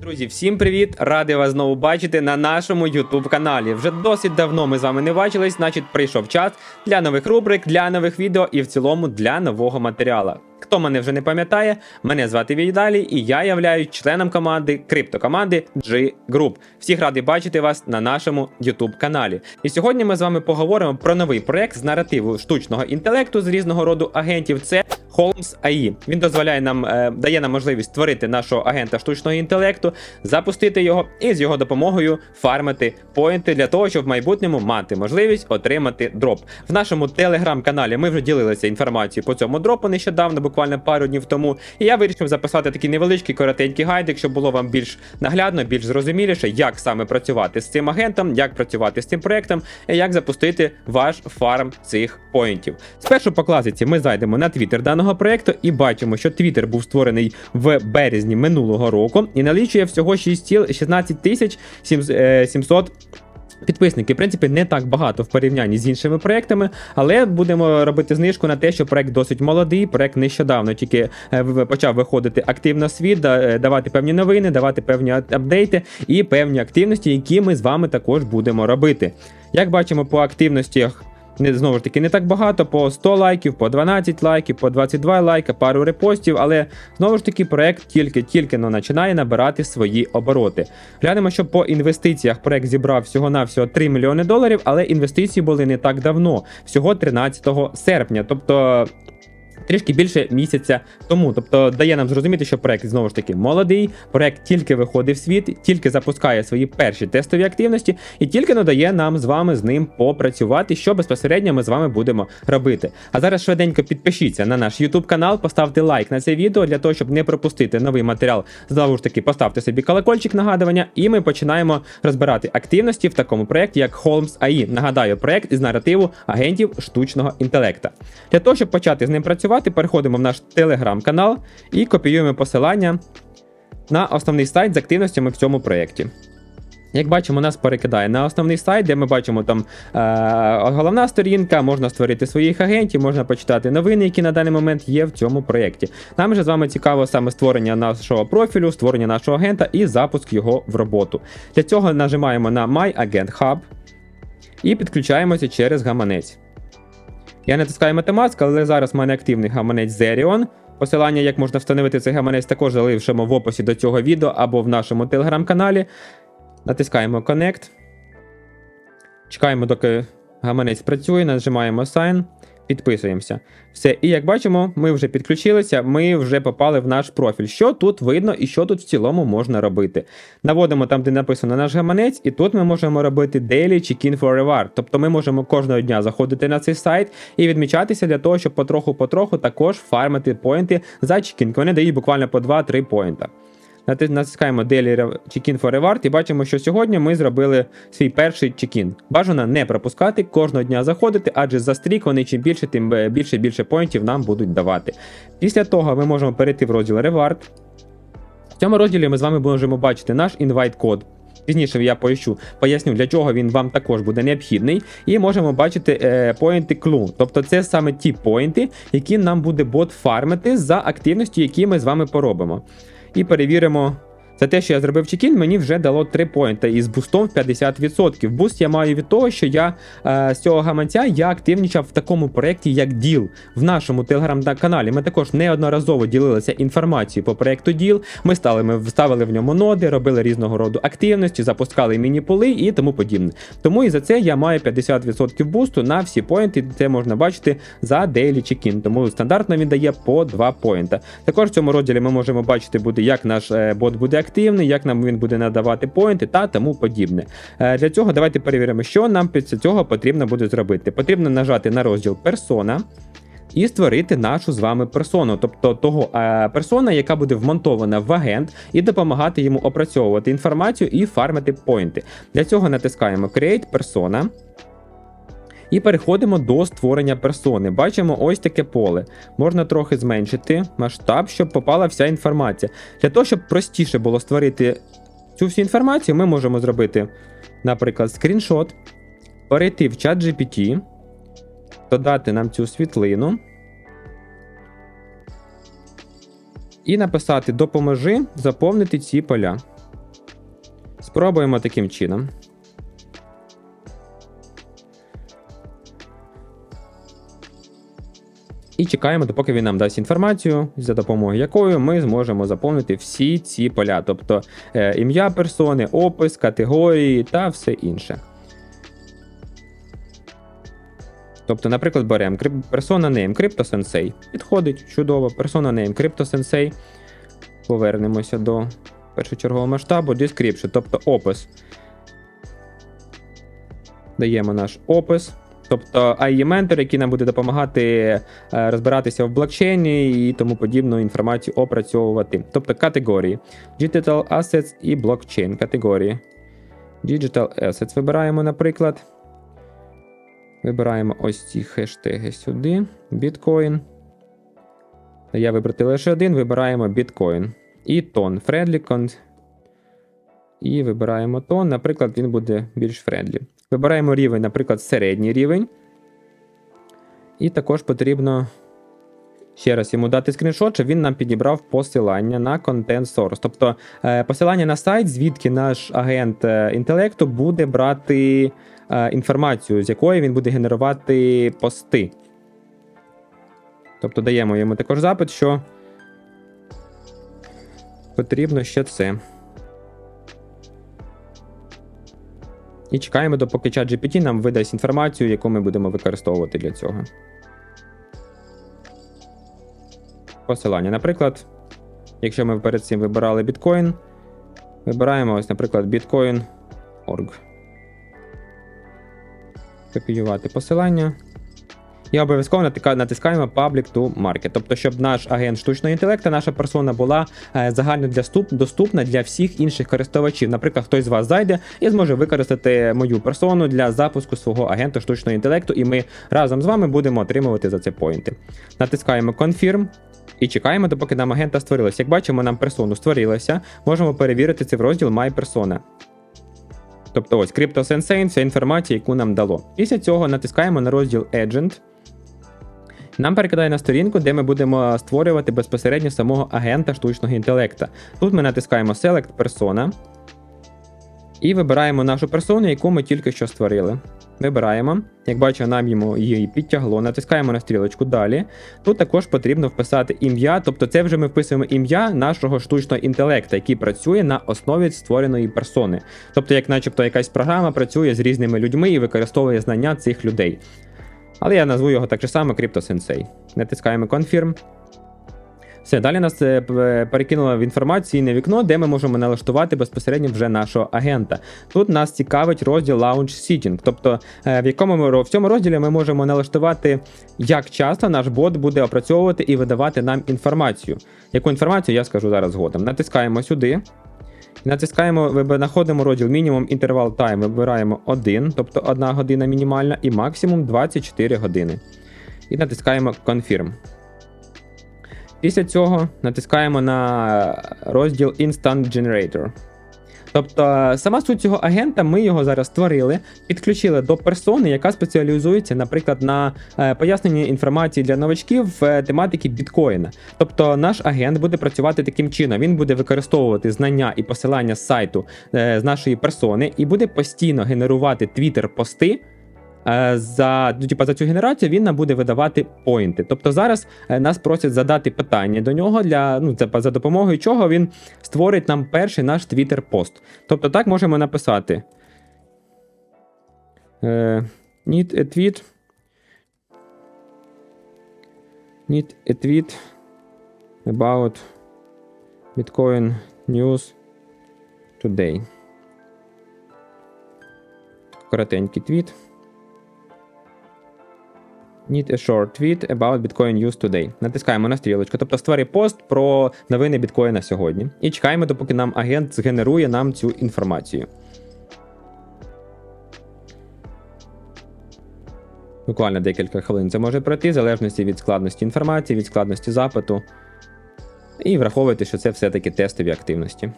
Друзі, всім привіт! Радий вас знову бачити на нашому YouTube каналі. Вже досить давно ми з вами не бачились, значить прийшов час для нових рубрик, для нових відео і в цілому для нового матеріалу. Хто мене вже не пам'ятає, мене звати Віддалі, і я являюсь членом команди криптокоманди G Group. Всіх радий бачити вас на нашому YouTube каналі. І сьогодні ми з вами поговоримо про новий проект з наративу штучного інтелекту з різного роду агентів. Це Holmes AI. Він дозволяє нам е, дає нам можливість створити нашого агента штучного інтелекту, запустити його і з його допомогою фармити поінти для того, щоб в майбутньому мати можливість отримати дроп. В нашому телеграм-каналі ми вже ділилися інформацією по цьому дропу нещодавно, буквально пару днів тому. І я вирішив записати такий невеличкий коротенький гайдик, щоб було вам більш наглядно, більш зрозуміліше, як саме працювати з цим агентом, як працювати з цим проектом, і як запустити ваш фарм цих поінтів. Спершу по класиці ми зайдемо на твіттер даного проекту і бачимо, що твіттер був створений в березні минулого року і налічує всього 6, 16 тисяч 700 Підписники, в принципі, не так багато в порівнянні з іншими проектами, але будемо робити знижку на те, що проект досить молодий. Проект нещодавно тільки е, почав виходити активно в світ, е, давати певні новини, давати певні апдейти і певні активності, які ми з вами також будемо робити. Як бачимо по активностях. Не знову ж таки не так багато, по 100 лайків, по 12 лайків, по 22 лайка, пару репостів, але знову ж таки проект тільки-тільки ну, починає набирати свої обороти. Глянемо, що по інвестиціях проект зібрав всього-навсього 3 мільйони доларів, але інвестиції були не так давно, всього 13 серпня. Тобто. Трішки більше місяця тому, тобто дає нам зрозуміти, що проект знову ж таки молодий, проект тільки виходить в світ, тільки запускає свої перші тестові активності, і тільки надає нам з вами з ним попрацювати, що безпосередньо ми з вами будемо робити. А зараз швиденько підпишіться на наш YouTube канал, поставте лайк на це відео для того, щоб не пропустити новий матеріал. Знову ж таки, поставте собі колокольчик нагадування, і ми починаємо розбирати активності в такому проєкті, як Holmes AI. Нагадаю, проєкт із наративу агентів штучного інтелекта. Для того, щоб почати з ним працювати, переходимо в наш телеграм-канал і копіюємо посилання на основний сайт з активностями в цьому проєкті. Як бачимо, нас перекидає на основний сайт, де ми бачимо там е, головна сторінка, можна створити своїх агентів, можна почитати новини, які на даний момент є в цьому проєкті. Нам же з вами цікаво саме створення нашого профілю, створення нашого агента і запуск його в роботу. Для цього нажимаємо на My Agent Hub і підключаємося через гаманець. Я натискаю Metamask, але зараз в мене активний гаманець Zerion. Посилання, як можна встановити цей гаманець, також залишимо в описі до цього відео або в нашому телеграм-каналі. Натискаємо Connect. Чекаємо, доки гаманець працює, нажимаємо Sign, підписуємося. Все, і як бачимо, ми вже підключилися, ми вже попали в наш профіль. Що тут видно і що тут в цілому можна робити. Наводимо там, де написано наш гаманець, і тут ми можемо робити Daily Check-in for Reward. Тобто ми можемо кожного дня заходити на цей сайт і відмічатися для того, щоб потроху-потроху також фармити поінти за чекін. Вони дають буквально по 2-3 поінта. Нати- Натискаємо Daily Check-in for Reward і бачимо, що сьогодні ми зробили свій перший чекін. Бажано не пропускати, кожного дня заходити, адже за стрік вони чим більше, тим е, більше більше поінтів нам будуть давати. Після того ми можемо перейти в розділ Reward. В цьому розділі ми з вами можемо бачити наш інвайт-код. Пізніше я поясню, поясню, для чого він вам також буде необхідний. І можемо бачити е, поінти клу. Тобто це саме ті поінти, які нам буде бот фармити за активності, які ми з вами поробимо. І перевіримо. За те, що я зробив чекін, мені вже дало 3 поінта із бустом в 50%. Буст я маю від того, що я е, з цього гаманця я активнічав в такому проєкті, як Діл. В нашому телеграм-каналі ми також неодноразово ділилися інформацією по проєкту Діл. Ми стали, ми вставили в ньому ноди, робили різного роду активності, запускали міні-поли і тому подібне. Тому і за це я маю 50% бусту на всі поінти. Це можна бачити за Daily Check-in. Тому стандартно він дає по 2 поінта. Також в цьому розділі ми можемо бачити, буде, як наш е, бот буде як нам він буде надавати поінти та тому подібне. Е, Для цього давайте перевіримо, що нам після цього потрібно буде зробити. Потрібно нажати на розділ персона. І створити нашу з вами персону, тобто того е, персона, яка буде вмонтована в агент, і допомагати йому опрацьовувати інформацію і фармити поінти. Для цього натискаємо Create Persona. І переходимо до створення персони. Бачимо ось таке поле. Можна трохи зменшити масштаб, щоб попала вся інформація. Для того, щоб простіше було створити цю всю інформацію, ми можемо зробити, наприклад, скріншот, перейти в чат GPT, додати нам цю світлину. І написати Допоможи заповнити ці поля. Спробуємо таким чином. Чекаємо, допоки він нам дасть інформацію, за допомогою якої ми зможемо заповнити всі ці поля, тобто е, ім'я персони, опис, категорії та все інше. Тобто, наприклад, беремо persona name CryptoSensei. Підходить чудово. Persona name CryptoSensei. Повернемося до першочергового масштабу. Description, тобто опис. Даємо наш опис. Тобто IE ментор, який нам буде допомагати е, розбиратися в блокчейні і тому подібну інформацію опрацьовувати. Тобто категорії. Digital Assets і блокчейн категорії. Digital Assets вибираємо, наприклад. Вибираємо ось ці хештеги сюди. Біткоін. Я вибрати лише один, вибираємо біткоін. І тон. Friendly. І вибираємо тон. Наприклад, він буде більш френдлі. Вибираємо рівень, наприклад, середній рівень. І також потрібно ще раз йому дати скріншот, щоб він нам підібрав посилання на Content Source. Тобто е, посилання на сайт, звідки наш агент е, інтелекту буде брати е, інформацію, з якої він буде генерувати пости. Тобто даємо йому також запит, що потрібно ще це. І чекаємо, допоки чат GPT нам видасть інформацію, яку ми будемо використовувати для цього. Посилання. Наприклад, якщо ми перед цим вибирали біткоін, вибираємо ось, наприклад, bitcoin.org. Копіювати посилання. І обов'язково натискаємо Public to Market. Тобто, щоб наш агент штучного інтелекту, наша персона була е, загально для ступ- доступна для всіх інших користувачів. Наприклад, хтось з вас зайде і зможе використати мою персону для запуску свого агента штучного інтелекту, і ми разом з вами будемо отримувати за це поінти. Натискаємо Confirm. І чекаємо, допоки нам агента створилося. Як бачимо, нам персону створилося. Можемо перевірити це в розділ My Persona. Тобто ось CryptoSensei, вся інформація, яку нам дало. Після цього натискаємо на розділ Agent. Нам перекидає на сторінку, де ми будемо створювати безпосередньо самого агента штучного інтелекта. Тут ми натискаємо Select Persona і вибираємо нашу персону, яку ми тільки що створили. Вибираємо. Як бачимо, нам йому її підтягло, натискаємо на стрілочку далі. Тут також потрібно вписати ім'я, тобто це вже ми вписуємо ім'я нашого штучного інтелекта, який працює на основі створеної персони. Тобто, як начебто якась програма працює з різними людьми і використовує знання цих людей. Але я назву його так же само CryptoSensei. Натискаємо Confirm. Все, далі нас е, перекинуло в інформаційне вікно, де ми можемо налаштувати безпосередньо вже нашого агента. Тут нас цікавить розділ Launch Seating, тобто е, в якому ми в цьому розділі ми можемо налаштувати, як часто наш бот буде опрацьовувати і видавати нам інформацію. Яку інформацію я скажу зараз згодом. Натискаємо сюди. Натискаємо, знаходимо розділ мінімум інтервал тайм, вибираємо 1, тобто 1 година мінімальна, і максимум 24 години. І натискаємо Confirm. Після цього натискаємо на розділ Instant Generator. Тобто, сама суть цього агента, ми його зараз створили, підключили до персони, яка спеціалізується, наприклад, на е, поясненні інформації для новачків в е, тематиці біткоїна. Тобто, наш агент буде працювати таким чином: він буде використовувати знання і посилання з сайту е, з нашої персони і буде постійно генерувати твіттер-пости. Е, За, ну, типа, за цю генерацію він нам буде видавати поінти. Тобто зараз е, нас просять задати питання до нього для ну, типа, за допомогою чого він створить нам перший наш твіттер пост. Тобто так можемо написати. Е, need a tweet. Need a tweet about Bitcoin news today. Коротенький твіт. Need a short tweet about Bitcoin news today. Натискаємо на стрілочку, тобто створи пост про новини біткоїна сьогодні. І чекаємо, допоки нам агент згенерує нам цю інформацію. Буквально декілька хвилин це може пройти, в залежності від складності інформації, від складності запиту. І враховуйте, що це все-таки тестові активності.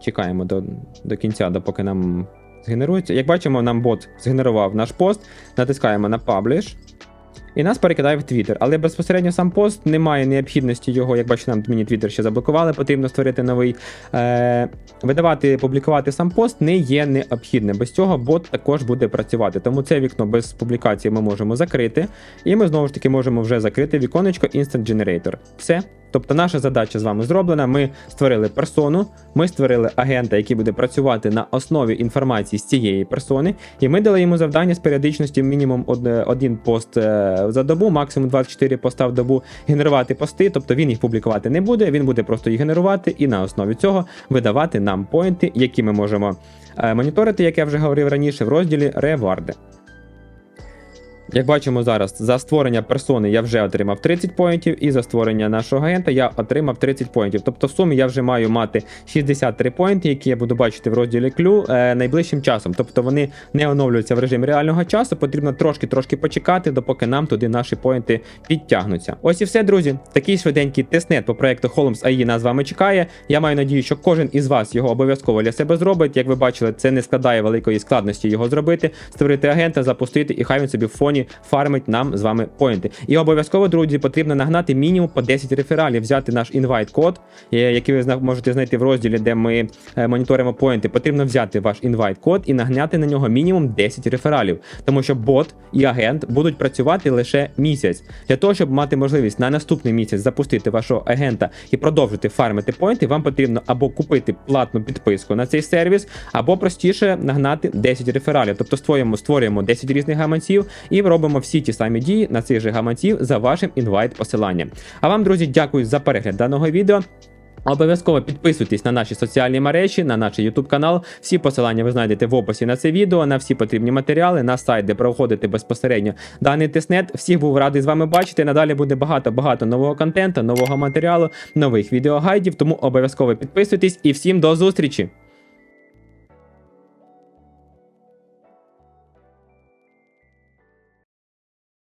Чекаємо до, до кінця, допоки нам згенерується. Як бачимо, нам бот згенерував наш пост. Натискаємо на Publish. і нас перекидає в Твіттер. Але безпосередньо сам пост немає необхідності його, як бачите, нам мені Твіттер ще заблокували, потрібно створити новий. Е, видавати, публікувати сам пост не є необхідним. Без цього бот також буде працювати. Тому це вікно без публікації ми можемо закрити. І ми знову ж таки можемо вже закрити віконечко Instant Generator. Все. Тобто наша задача з вами зроблена. Ми створили персону, ми створили агента, який буде працювати на основі інформації з цієї персони, і ми дали йому завдання з періодичністю мінімум один пост е, за добу, максимум 24 поста в добу, генерувати пости. Тобто він їх публікувати не буде, він буде просто їх генерувати і на основі цього видавати нам поінти, які ми можемо е, моніторити, як я вже говорив раніше, в розділі реварди. Як бачимо зараз, за створення персони я вже отримав 30 поінтів, і за створення нашого агента я отримав 30 поінтів. Тобто в сумі я вже маю мати 63 поінти, які я буду бачити в розділі клю е, найближчим часом. Тобто вони не оновлюються в режимі реального часу. Потрібно трошки-трошки почекати, допоки нам туди наші поінти підтягнуться. Ось і все, друзі. Такий швиденький тестнет по проекту Holmes AI нас з вами чекає. Я маю надію, що кожен із вас його обов'язково для себе зробить. Як ви бачили, це не складає великої складності його зробити, створити агента, запустити, і хай він собі в фоні фармить нам з вами поінти. І обов'язково, друзі, потрібно нагнати мінімум по 10 рефералів, взяти наш інвайт код, який ви можете знайти в розділі, де ми е, моніторимо поінти. Потрібно взяти ваш інвайт код і нагняти на нього мінімум 10 рефералів, тому що бот і агент будуть працювати лише місяць. Для того, щоб мати можливість на наступний місяць запустити вашого агента і продовжити фармити поінти, вам потрібно або купити платну підписку на цей сервіс, або простіше нагнати 10 рефералів. Тобто створюємо, створюємо 10 різних гаманців і робимо всі ті самі дії на цих же гаманців за вашим інвайт посиланням. А вам, друзі, дякую за перегляд даного відео. Обов'язково підписуйтесь на наші соціальні мережі, на наш YouTube канал. Всі посилання ви знайдете в описі на це відео, на всі потрібні матеріали, на сайт, де проходите безпосередньо даний тестнет. Всіх був радий з вами бачити. Надалі буде багато-багато нового контенту, нового матеріалу, нових відеогайдів. Тому обов'язково підписуйтесь і всім до зустрічі!